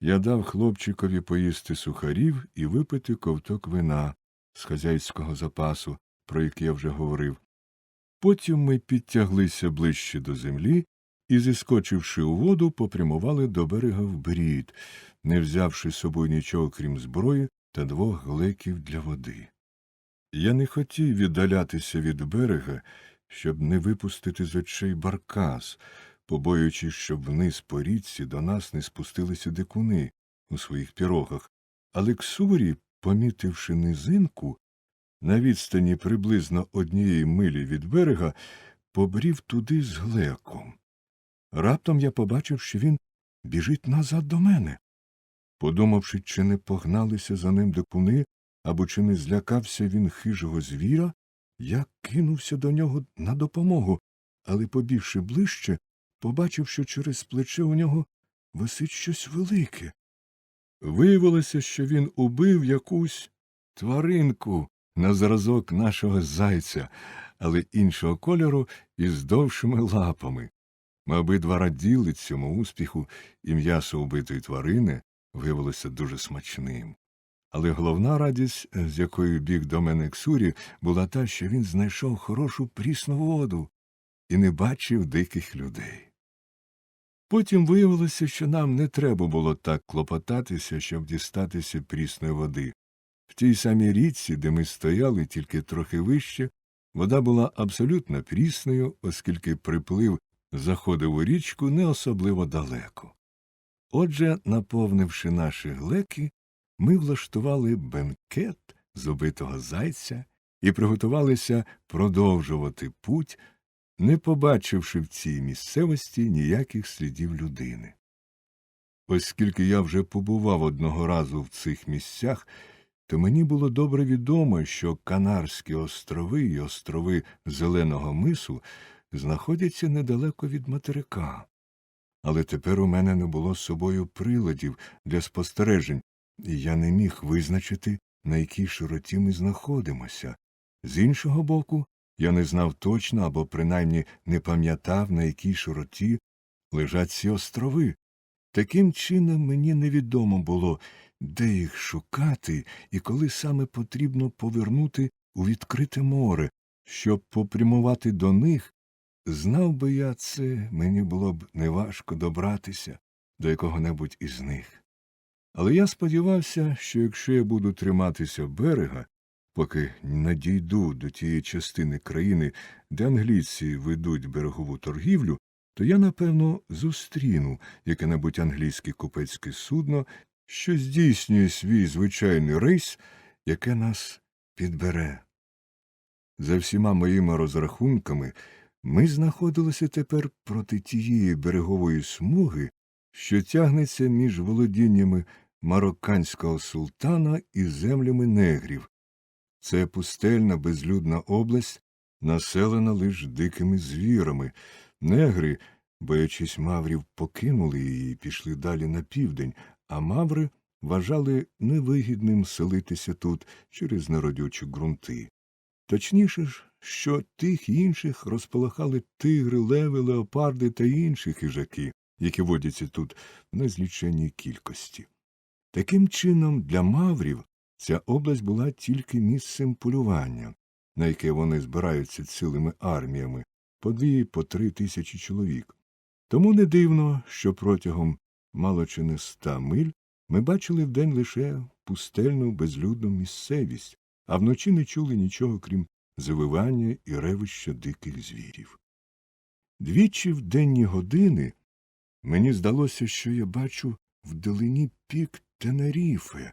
я дав хлопчикові поїсти сухарів і випити ковток вина з хазяйського запасу, про який я вже говорив. Потім ми підтяглися ближче до землі і, зіскочивши у воду, попрямували до берега в брід, не взявши з собою нічого крім зброї та двох глеків для води. Я не хотів віддалятися від берега, щоб не випустити з очей баркас, побоюючись, щоб вниз по річці до нас не спустилися дикуни у своїх пірогах, але Ксурі, помітивши низинку, на відстані приблизно однієї милі від берега, побрів туди з глеком. Раптом я побачив, що він біжить назад до мене. Подумавши, чи не погналися за ним дикуни, або чи не злякався він хижого звіра, я кинувся до нього на допомогу, але, побігши ближче, побачив, що через плече у нього висить щось велике. Виявилося, що він убив якусь тваринку на зразок нашого зайця, але іншого кольору і з довшими лапами. Ми обидва раділи цьому успіху, і м'ясо убитої тварини виявилося дуже смачним. Але головна радість, з якою біг до мене Ксурі, була та, що він знайшов хорошу прісну воду і не бачив диких людей. Потім виявилося, що нам не треба було так клопотатися, щоб дістатися прісної води. В тій самій річці, де ми стояли тільки трохи вище, вода була абсолютно прісною, оскільки приплив заходив у річку не особливо далеко. Отже, наповнивши наші глеки, ми влаштували бенкет з убитого зайця і приготувалися продовжувати путь, не побачивши в цій місцевості ніяких слідів людини. Оскільки я вже побував одного разу в цих місцях, то мені було добре відомо, що Канарські острови і острови Зеленого мису знаходяться недалеко від материка. Але тепер у мене не було з собою приладів для спостережень, і я не міг визначити, на якій широті ми знаходимося. З іншого боку, я не знав точно або принаймні не пам'ятав, на якій широті лежать ці острови. Таким чином мені невідомо було, де їх шукати і коли саме потрібно повернути у відкрите море, щоб попрямувати до них. Знав би я це, мені було б неважко добратися до якого небудь із них. Але я сподівався, що якщо я буду триматися берега, поки не дійду до тієї частини країни, де англійці ведуть берегову торгівлю, то я, напевно, зустріну яке небудь англійське купецьке судно, що здійснює свій звичайний рейс, яке нас підбере. За всіма моїми розрахунками, ми знаходилися тепер проти тієї берегової смуги, що тягнеться між володіннями марокканського султана і землями негрів. Це пустельна безлюдна область, населена лише дикими звірами. Негри, боячись маврів, покинули її і пішли далі на південь, а маври вважали невигідним селитися тут через неродючі ґрунти. Точніше ж, що тих інших розполохали тигри, леви, леопарди та інші хижаки, які водяться тут в незліченій кількості. Таким чином, для маврів ця область була тільки місцем полювання, на яке вони збираються цілими арміями по дві по три тисячі чоловік. Тому не дивно, що протягом мало чи не ста миль ми бачили вдень лише пустельну безлюдну місцевість, а вночі не чули нічого, крім завивання і ревища диких звірів. Двічі в денні години мені здалося, що я бачу вдалині пік Тенеріфе,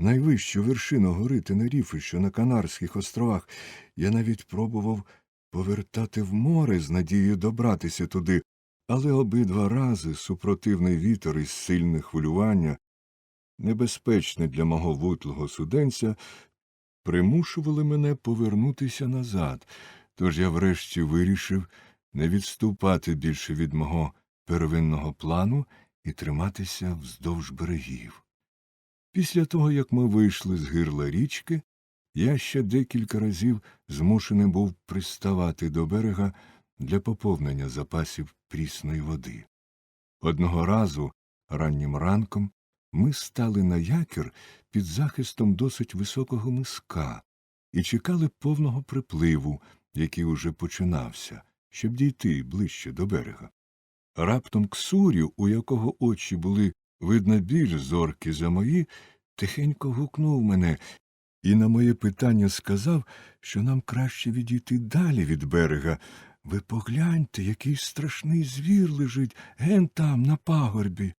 найвищу вершину гори Тенеріфи, що на Канарських островах. Я навіть пробував повертати в море з надією добратися туди, але обидва рази супротивний вітер і сильне хвилювання, небезпечне для мого вутлого суденця, примушували мене повернутися назад, тож я врешті вирішив не відступати більше від мого первинного плану і триматися вздовж берегів. Після того, як ми вийшли з гирла річки, я ще декілька разів змушений був приставати до берега для поповнення запасів прісної води. Одного разу, раннім ранком, ми стали на якір під захистом досить високого миска і чекали повного припливу, який уже починався, щоб дійти ближче до берега. Раптом Ксурів, у якого очі були, видно, більш зоркі за мої, тихенько гукнув мене і на моє питання сказав, що нам краще відійти далі від берега. Ви погляньте, який страшний звір лежить ген там, на пагорбі,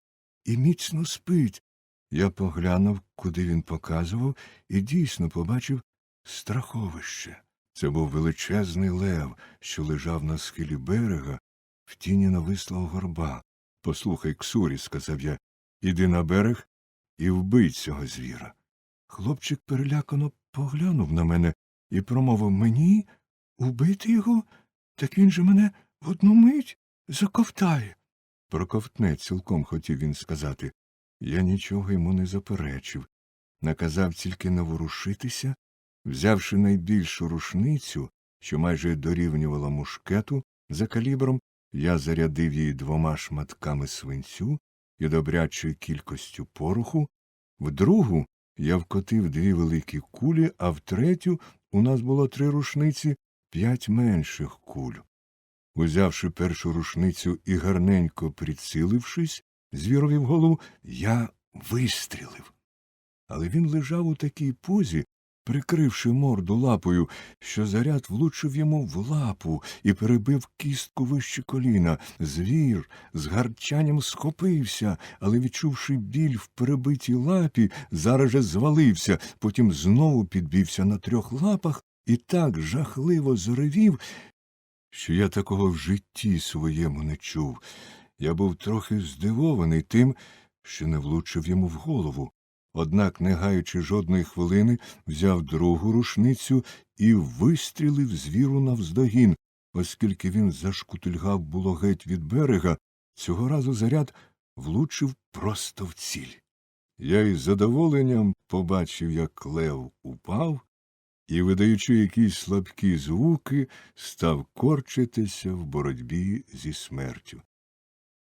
і міцно спить. Я поглянув, куди він показував, і дійсно побачив страховище. Це був величезний лев, що лежав на схилі берега в тіні навислого горба. Послухай, Ксурі, сказав я, іди на берег і вбий цього звіра. Хлопчик перелякано поглянув на мене і промовив мені убити його? Так він же мене в одну мить заковтає. Проковтне, цілком хотів він сказати. Я нічого йому не заперечив. Наказав тільки не ворушитися, взявши найбільшу рушницю, що майже дорівнювала мушкету за калібром, я зарядив її двома шматками свинцю і добрячою кількістю пороху, в другу я вкотив дві великі кулі, а в третю у нас було три рушниці, п'ять менших куль. Узявши першу рушницю і гарненько прицілившись, звірові в голову, я вистрілив. Але він лежав у такій позі, прикривши морду лапою, що заряд влучив йому в лапу і перебив кістку вище коліна. Звір з гарчанням схопився, але, відчувши біль в перебитій лапі, зараз же звалився, потім знову підбівся на трьох лапах і так жахливо заревів, що я такого в житті своєму не чув. Я був трохи здивований тим, що не влучив йому в голову. Однак, не гаючи жодної хвилини, взяв другу рушницю і вистрілив звіру навздогін, оскільки він зашкутильгав було геть від берега, цього разу заряд влучив просто в ціль. Я із задоволенням побачив, як лев упав, і, видаючи якісь слабкі звуки, став корчитися в боротьбі зі смертю.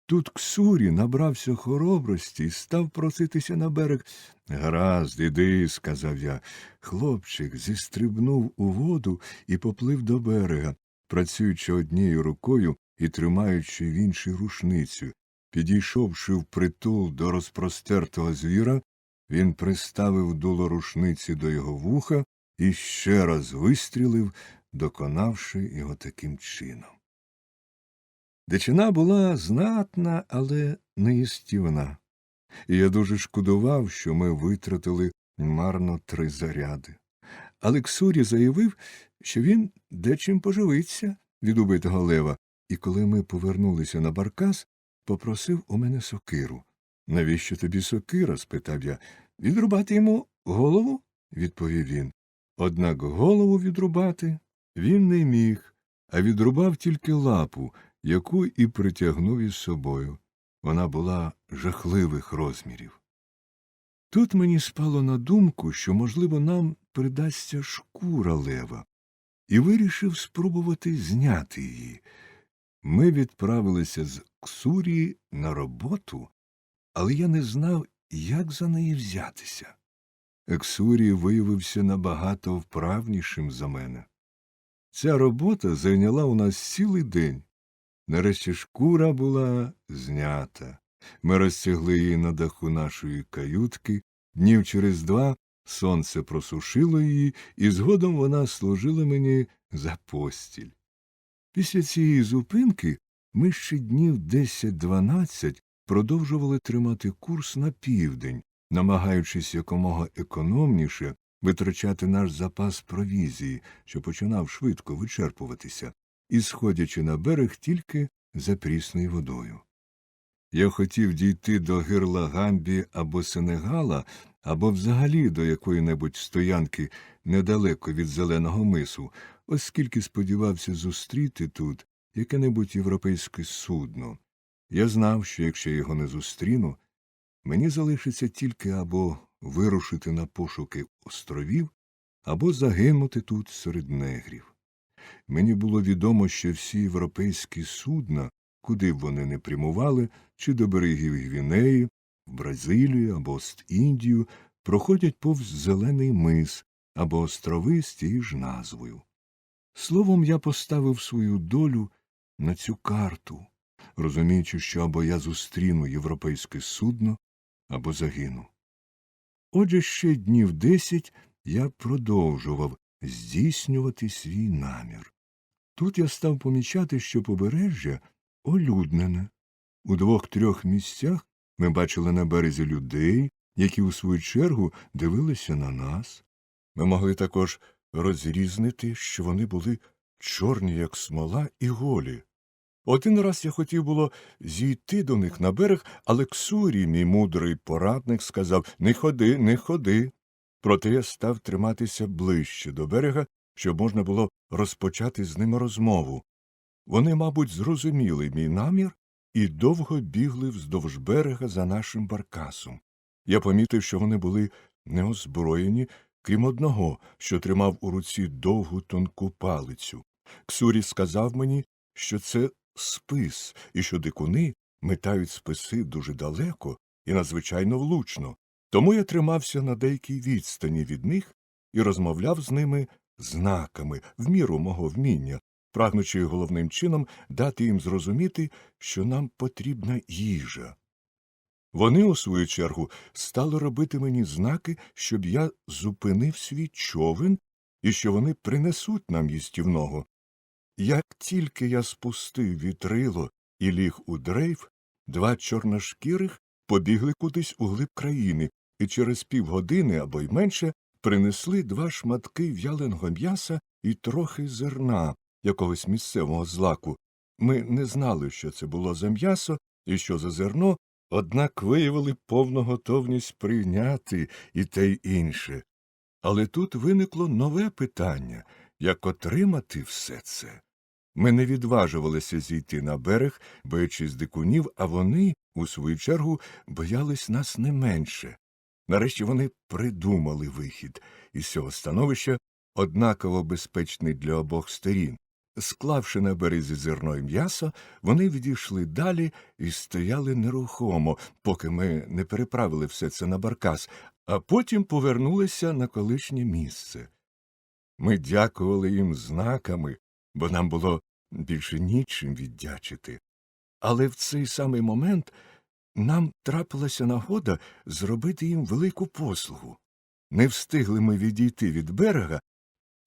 Тут Ксурі набрався хоробрості і став проситися на берег. Гаразд, іди, сказав я. Хлопчик зістрибнув у воду і поплив до берега, працюючи однією рукою і тримаючи в іншій рушницю. Підійшовши впритул до розпростертого звіра, він приставив дуло рушниці до його вуха і ще раз вистрілив, доконавши його таким чином. Дичина була знатна, але неїстівна, і я дуже шкодував, що ми витратили марно три заряди. Але Ксурі заявив, що він дечим поживиться від убитого лева, і коли ми повернулися на баркас, попросив у мене сокиру. Навіщо тобі сокира? спитав я. Відрубати йому голову? відповів він. Однак голову відрубати він не міг, а відрубав тільки лапу, яку і притягнув із собою. Вона була жахливих розмірів. Тут мені спало на думку, що, можливо, нам придасться шкура лева, і вирішив спробувати зняти її. Ми відправилися з Ксурії на роботу, але я не знав, як за неї взятися. Ексурій виявився набагато вправнішим за мене. Ця робота зайняла у нас цілий день. Нарешті шкура була знята. Ми розтягли її на даху нашої каютки, днів через два сонце просушило її, і згодом вона служила мені за постіль. Після цієї зупинки ми ще днів 10-12 продовжували тримати курс на південь, намагаючись якомога економніше витрачати наш запас провізії, що починав швидко вичерпуватися, і сходячи на берег тільки за прісною водою. Я хотів дійти до гирла Гамбі або Сенегала, або взагалі до якої небудь стоянки недалеко від зеленого мису, оскільки сподівався зустріти тут яке небудь європейське судно. Я знав, що якщо його не зустріну, мені залишиться тільки або вирушити на пошуки островів, або загинути тут серед негрів. Мені було відомо, що всі європейські судна, куди б вони не прямували, чи до берегів Гвінеї, в Бразилію або Ост-Індію, проходять повз зелений мис або острови з тією ж назвою. Словом, я поставив свою долю на цю карту, розуміючи, що або я зустріну європейське судно, або загину. Отже, ще днів десять я продовжував здійснювати свій намір. Тут я став помічати, що побережжя олюднене. У двох-трьох місцях ми бачили на березі людей, які у свою чергу дивилися на нас. Ми могли також розрізнити, що вони були чорні, як смола, і голі. Один раз я хотів було зійти до них на берег, але Ксурій, мій мудрий порадник, сказав Не ходи, не ходи. Проте я став триматися ближче до берега, щоб можна було розпочати з ними розмову. Вони, мабуть, зрозуміли мій намір і довго бігли вздовж берега за нашим баркасом. Я помітив, що вони були неозброєні, крім одного, що тримав у руці довгу тонку палицю. Ксурі сказав мені, що це спис, і що дикуни метають списи дуже далеко і надзвичайно влучно. Тому я тримався на деякій відстані від них і розмовляв з ними знаками, в міру мого вміння, прагнучи головним чином дати їм зрозуміти, що нам потрібна їжа. Вони, у свою чергу, стали робити мені знаки, щоб я зупинив свій човен і що вони принесуть нам їстівного. Як тільки я спустив вітрило і ліг у дрейф, два чорношкірих побігли кудись у глиб країни і через півгодини або й менше принесли два шматки в'яленого м'яса і трохи зерна якогось місцевого злаку. Ми не знали, що це було за м'ясо і що за зерно, однак виявили повну готовність прийняти і те й інше. Але тут виникло нове питання як отримати все це. Ми не відважувалися зійти на берег, боячись дикунів, а вони, у свою чергу, боялись нас не менше. Нарешті вони придумали вихід із цього становища, однаково безпечний для обох сторін. Склавши на березі зерно і м'ясо, вони відійшли далі і стояли нерухомо, поки ми не переправили все це на баркас, а потім повернулися на колишнє місце. Ми дякували їм знаками, бо нам було більше нічим віддячити. Але в цей самий момент нам трапилася нагода зробити їм велику послугу. Не встигли ми відійти від берега,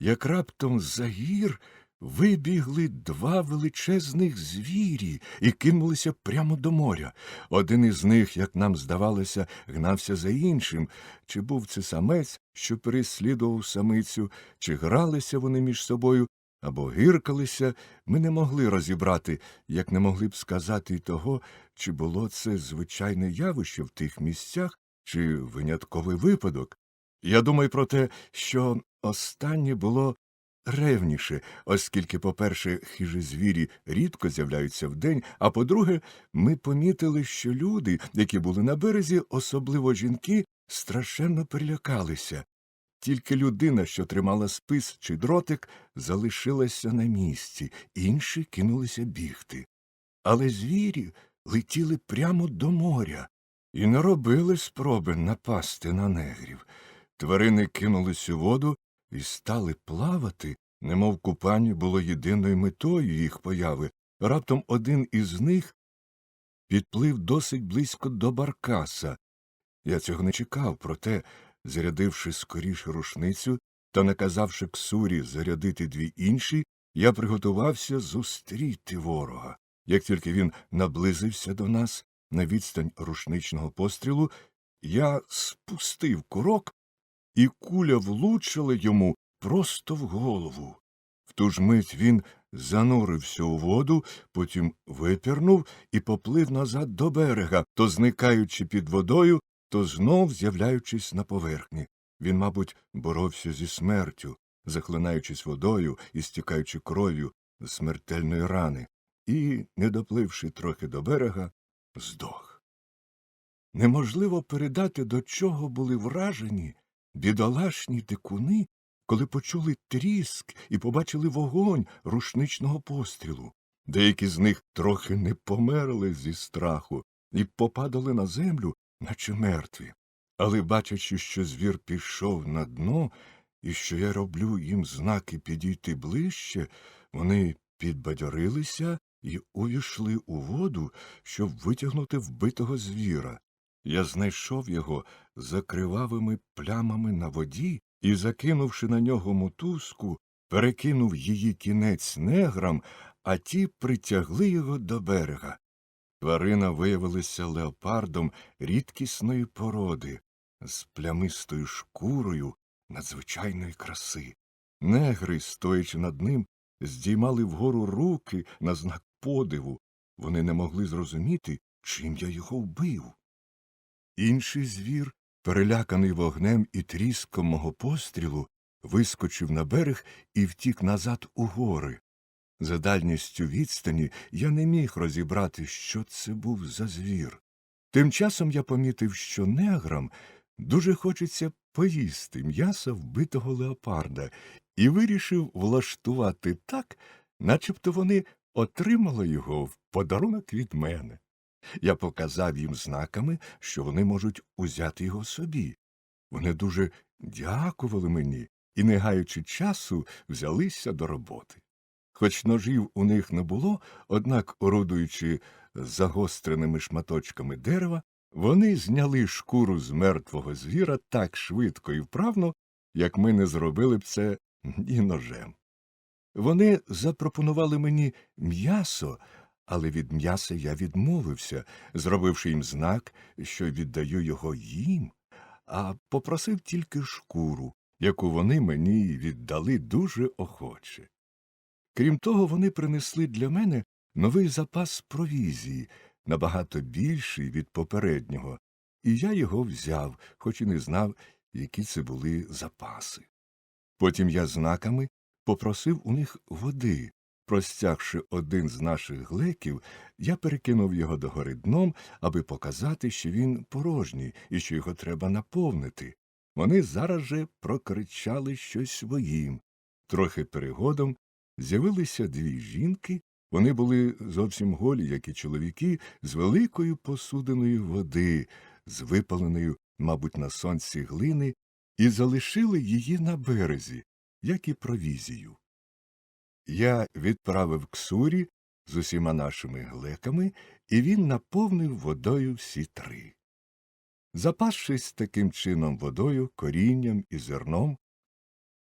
як раптом за гір вибігли два величезних звірі і кинулися прямо до моря. Один із них, як нам здавалося, гнався за іншим, чи був це самець, що переслідував самицю, чи гралися вони між собою, або гиркалися, ми не могли розібрати, як не могли б сказати й того, чи було це звичайне явище в тих місцях, чи винятковий випадок. Я думаю про те, що останнє було ревніше, оскільки, по-перше, хижі звірі рідко з'являються вдень, а по-друге, ми помітили, що люди, які були на березі, особливо жінки, страшенно перелякалися. Тільки людина, що тримала спис чи дротик, залишилася на місці, інші кинулися бігти. Але звірі летіли прямо до моря і не робили спроби напасти на негрів. Тварини кинулись у воду і стали плавати, немов купання було єдиною метою їх появи. Раптом один із них підплив досить близько до баркаса. Я цього не чекав, проте, зарядивши скоріше рушницю та наказавши ксурі зарядити дві інші, я приготувався зустріти ворога. Як тільки він наблизився до нас на відстань рушничного пострілу, я спустив курок, і куля влучила йому просто в голову. В ту ж мить він занурився у воду, потім випірнув і поплив назад до берега, то зникаючи під водою, то знов з'являючись на поверхні. Він, мабуть, боровся зі смертю, захлинаючись водою і стікаючи кров'ю з смертельної рани, і, не допливши трохи до берега, здох. Неможливо передати, до чого були вражені бідолашні дикуни, коли почули тріск і побачили вогонь рушничного пострілу. Деякі з них трохи не померли зі страху і попадали на землю, наче мертві. Але, бачачи, що звір пішов на дно і що я роблю їм знаки підійти ближче, вони підбадьорилися і увійшли у воду, щоб витягнути вбитого звіра. Я знайшов його за кривавими плямами на воді і, закинувши на нього мотузку, перекинув її кінець неграм, а ті притягли його до берега. Тварина виявилася леопардом рідкісної породи, з плямистою шкурою надзвичайної краси. Негри, стоячи над ним, здіймали вгору руки на знак подиву. Вони не могли зрозуміти, чим я його вбив. Інший звір, переляканий вогнем і тріском мого пострілу, вискочив на берег і втік назад у гори. За дальністю відстані я не міг розібрати, що це був за звір. Тим часом я помітив, що неграм дуже хочеться поїсти м'яса вбитого леопарда, і вирішив влаштувати так, начебто вони отримали його в подарунок від мене. Я показав їм знаками, що вони можуть узяти його собі. Вони дуже дякували мені і, не гаючи часу, взялися до роботи. Хоч ножів у них не було, однак, орудуючи загостреними шматочками дерева, вони зняли шкуру з мертвого звіра так швидко і вправно, як ми не зробили б це ні ножем. Вони запропонували мені м'ясо, але від м'яса я відмовився, зробивши їм знак, що віддаю його їм, а попросив тільки шкуру, яку вони мені віддали дуже охоче. Крім того, вони принесли для мене новий запас провізії, набагато більший від попереднього, і я його взяв, хоч і не знав, які це були запаси. Потім я знаками попросив у них води. Простягши один з наших глеків, я перекинув його догори дном, аби показати, що він порожній і що його треба наповнити. Вони зараз же прокричали щось своїм. Трохи перегодом з'явилися дві жінки, вони були зовсім голі, як і чоловіки, з великою посудиною води, з випаленою, мабуть, на сонці глини, і залишили її на березі, як і провізію. Я відправив Ксурі з усіма нашими глеками, і він наповнив водою всі три. Запасшись таким чином водою, корінням і зерном,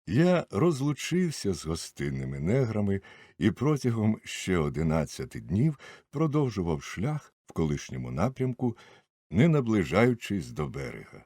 я розлучився з гостинними неграми і протягом ще одинадцяти днів продовжував шлях в колишньому напрямку, не наближаючись до берега.